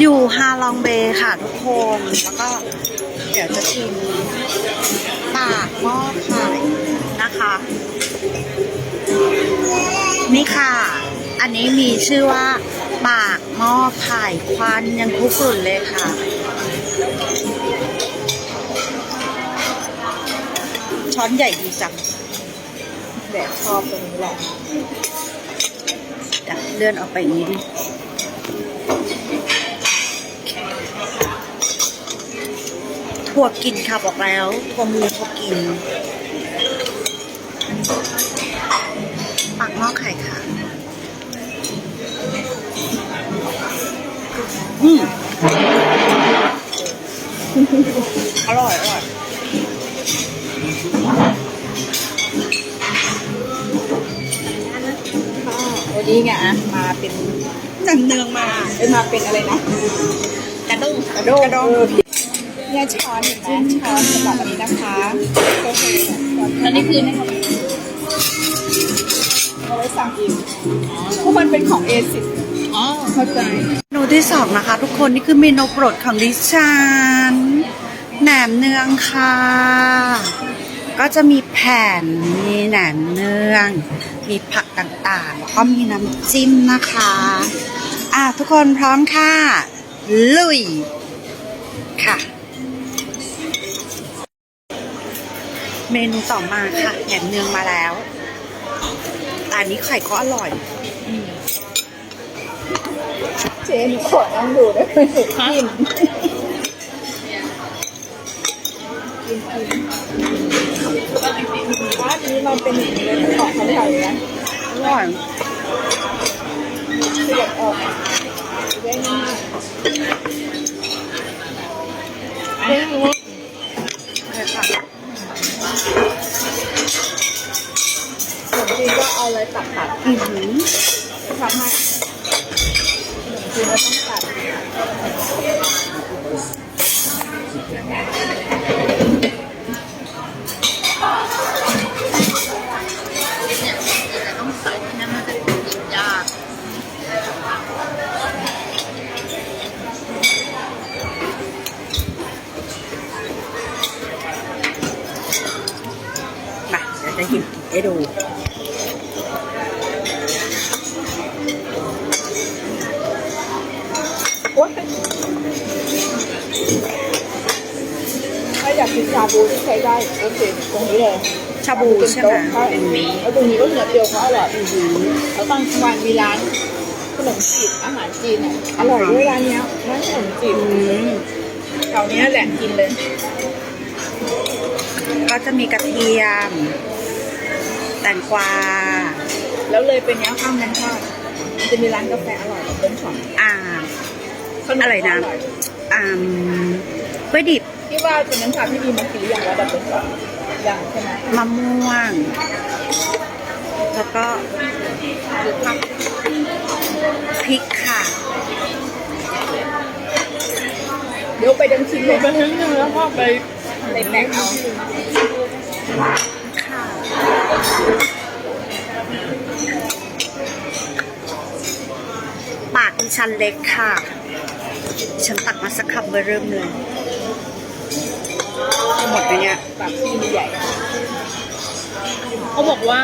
อยู่ฮาลองเบย์ค่ะทุกคน แล้วก็เดี๋ยวจะชิมปากหม้อไข่นะคะ นี่ค่ะ อันนี้มีชื่อว่า ปากหม้อไข่ควันยังคุกรุ่นเลยค่ะช้อนใหญ่ดีจังแบบชอบตรงนี้แหละเลื่อนออกไปอย่างนี้ดิ ถั่วกินค่ะบอกแล้วถั่วมูถั่วกินปากหม้อไข่ค่ะ อืมอร่อย อร่อยวันนี้ไงอะมาเป็นจังเนืองมาเป็นมาเป็นอะไรนะ กระด้งกระด้งเออผิด เนี่ยช้อนเห็นไหมช้อนสำหรับอันนี้นะคะโอเคอันนี้คือเอาไว้สั่งอีกเพราะมันเป็นของเอซิอ๋อเข้าใจเมนูที่สองนะคะ ทุกคนนี่คือเมนูโปรดของดิฉันแหนมเนืองค่ะ ก็จะมีแผ่นมีแหนมเนือง มีผักต่างๆแล้วก็มีน้ำจิ้มนะคะ อะทุกคนพร้อมค่ะ ลุยค่ะ เมนูต่อมาค่ะแหนมเนืองมาแล้ว อันนี้ไข่ก็อร่อยเจนขอนั่งดูได้ไหมกินกินว่าอันนี้มันเป็นอย่างนี้เลยของเขาไทยนะอร่อยเสียบออกได้ง่ายเจ๊รู้เลยค่ะ ขนมจีนก็เอาอะไรตัดตัดอือหือทำให้ขนมจีนก็ต้องตัด ต้องใส่นั่นมันจะกินยาก มาเดี๋ยวจะหยิบ ให้ดูโอ๊ยถ้าอยากกินชาบูที่ใช้ได้โอเคตรงนี้เลยชาบูใช่ไหมใช่อืมแล้วตรงนี้ก็เหนือเปรี้ยวเขาอร่อยแล้วตอนกลางวันมีร้านขนมจีบอาหารจีนอะอร่อยด้วยร้านเนี้ยร้านขนมจีบอืมแถวเนี้ยแหละกินเลย ก็จะมีกระเทียม แตงกวา แล้วเลยเป็นเนี้ยข้ามนั้นค่ะมันจะมีร้านกาแฟอร่อยแบบเบิ้ลช็อปอ่าอะไรนะอ่ามกล้วยดิบที่ว่าเป็นนั้นค่ะที่มีมากินหรือยังว่าแบบเบิ้ลช็อปยังใช่ไหมมะม่วง แล้วก็หรือผักพริกค่ะ เดี๋ยวไปดังชิ้นเลยไปถึงนึงแล้วก็ไปไปแบ่งเอาค่ะ ปากดิฉันเล็กค่ะ ฉันตักมาสักคำเบอร์เริ่มเลยหมดไปเนี่ยปากที่มีใหญ่ เขาบอกว่า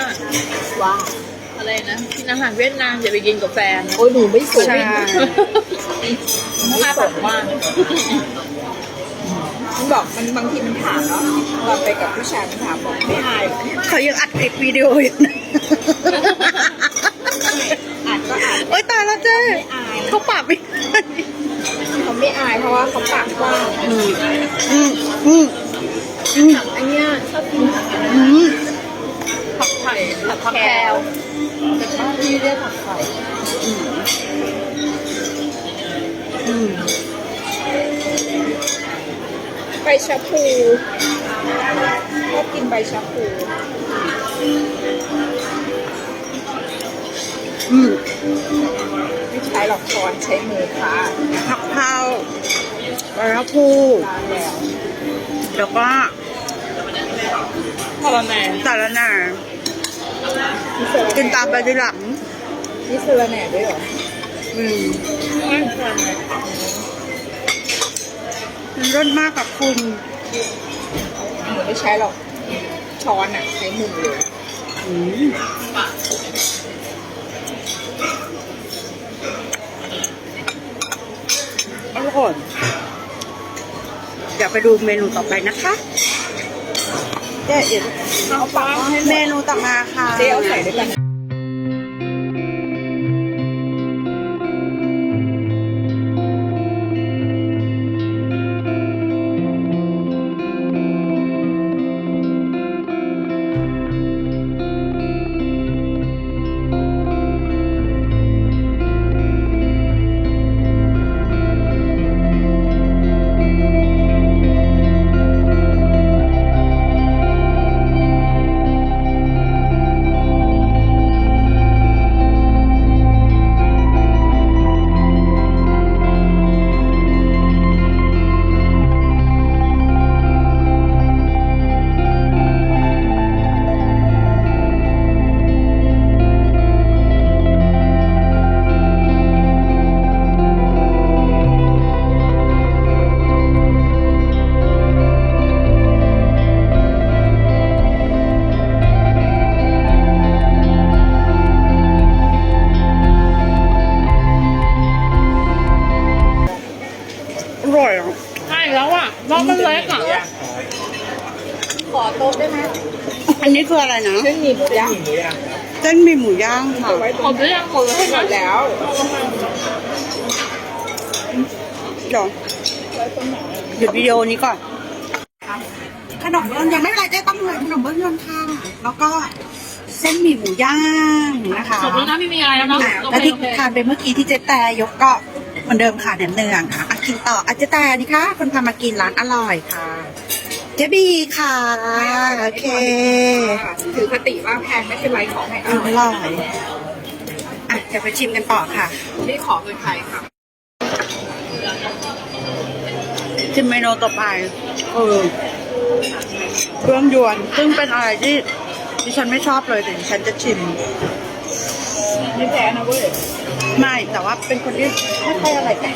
ว่าอะไรนะกินอาหารเวียดนามอย่าไปกินกับแฟนโอ้ยหนูไม่สวยใช่น่าตัดมากมัน บอกมันบางทีมันถามเนาะเราไปกับผู้ชายมันถามบอกไม่อายเหรอเขายังอัดคลิปวิดีโออยู่นะอ่านก็อ่านโอ๊ยตายแล้วเจ้ไม่อายเขาปากไม่ได้เขาไม่อายเพราะว่าเขาปากกว้างอืมอืมอืมอืมอันเนี้ยชอบกินผักอืมผักไข่ผัดผักแคแคลลแต่บ้านที่เรียกผักไข่อืม ใบชะพูชอบกินใบชะพูอืมไม่ใช้หรอกช้อนใช้มือค่ะผักเผาปลาพูร้านแล้วแล้วก็พอละแหน่สารนามีเซอร์กินตามไปทีหลังมีเซอร์แหน่ด้วยเหรออืมไม่พอละแหน่ มันร่นมากกับคุณหนูไม่ใช้หรอก ช้อนอะ ใช้มือเลยอืมอร่อยเดี๋ยวไปดูเมนูต่อไปนะคะเจ๊เดี๋ยวเอาปากให้เมนูต่อมาค่ะเจ๊เอาใส่ด้วยกัน อร่อยอะใช่แล้วอะรอบมันเล็กอะ ขอโต๊ะได้ไหมอันนี้คืออะไรนะ เส้นหมี่หมูย่างเส้นหมีหมูย่างค่ะเอาไว้ตหรมงดหรือยังหมดแล้วให้ใช่ไหมหมดแล้วเดี๋ยวหยุดวิดีโอนี้ก่อน ขนมเบื้องยังไม่เป็นไรเจ๊ต้องเลยขนมเบื้องยนต์ค่ะแล้วก็เส้นหมี่หมูย่างนะคะจบแล้วนะไม่มีอะไรแล้วนะอะโอแล้วเคที่โอเค ทานไปเมื่อกี้ที่เจ๊แต่ยกก็ เหมือนเดิมค่ะแหนมเนืองค่ะอะกินต่ออะเจ๊แต่นี่ค่ะคนพามากินร้านอร่อยค่ะ เจ๊บีค่ะ โอเคถือคติว่าแพงไม่เป็นไรขอให้ออร่อยร่อยอะเดี๋ยวไปชิมกันต่อค่ะ นี่ขอเงินไทยค่ะ ชิมเมนูต่อไปเออเครื่องยวน ซึ่งเป็นอะไรที่ดิฉันไม่ชอบเลยแต่ดิฉันจะชิม ไม่แพ้นะเว้ย ไม่แต่ว่าเป็นคนที่ไม่ค่อยอะไรแต่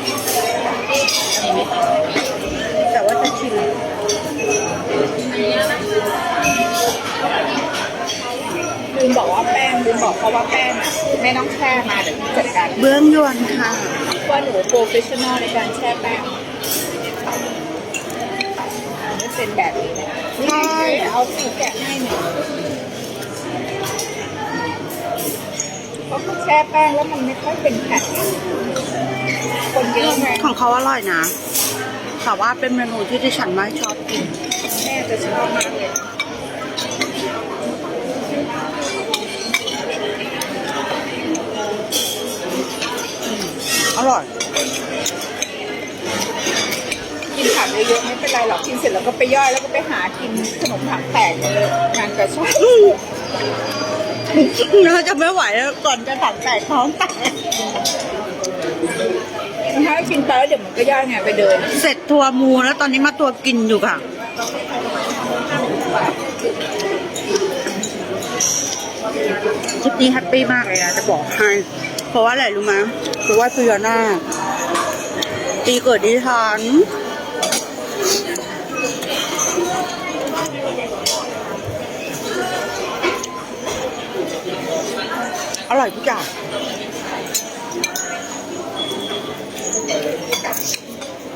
แต่ว่าจะชิมลืมบอกว่าแป้งลืมบอกเขาว่าแป้งอะไม่ต้องแช่มาเดี๋ยวพี่จัดการเบื้องยวนค่ะ ว่าหนูโปรเฟชชั่นอลในการแช่แป้งไม่เป็นแบบนี้นะนี่ไงเอาสีแกะให้หน่อย เพราะเขาแช่แป้งแล้วมันไม่ค่อยเป็นแผ่นคนเยอะไงของเขาอร่อยนะ แต่ว่าเป็นเมนูที่ดิฉันไม่ชอบกิน แม่จะชอบมากเลย อร่อย กินผักเยอะๆไม่เป็นไรหรอก กินเสร็จแล้วก็ไปย่อยแล้วก็ไปหากินขนมผักแตกเลยงานกระชาก น่าจะไม่ไหวแล้วก่อนจะถังแตกท้องแตกถ้ากินไปแล้วเดี๋ยวมันก็ย่อไงไปเดิน เสร็จทัวร์มูแล้วตอนนี้มาตัวกินอยู่ค่ะ คลิปนี้แฮปปี้มากเลยนะจะบอกให้ เพราะว่าอะไรรู้ไหมคือว่าพญานาคตีเกิดดิฉัน อร่อยทุกอย่าง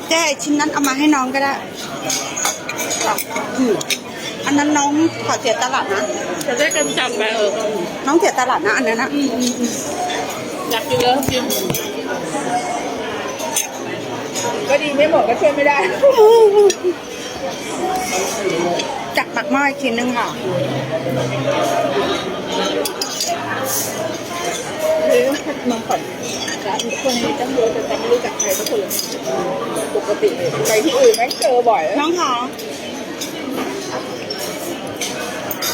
เจ๊ชิ้นนั้นเอามาให้น้องก็ได้อะอืมอันนั้นน้องขอเสียตลาดนะ จะได้กันจับไปเออน้องเสียตลาดนะอันนั้นนะอยากกินแล้วกินก็ดีไม่หมดก็ช่วยไม่ได้จักปักหม้ออีกชิ้นหนึงค่ะ หรือมาก่อนร้านคนนี้ตั้งเยอะแต่ไม่รู้จักใครสักคนเลยปกติไปที่อื่นแม่งเจอบ่อยน้องคะ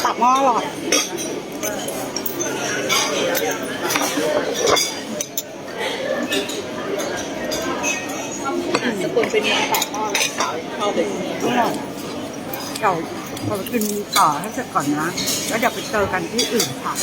ปักหม้ออร่อยสกุลเป็นเมืองปากหม้อสาวชอบเลยอร่อยเดี๋ยวเราไปกินต่อให้เสร็จก่อนนะ แล้วเดี๋ยวไปเจอกันที่อื่นค่ะ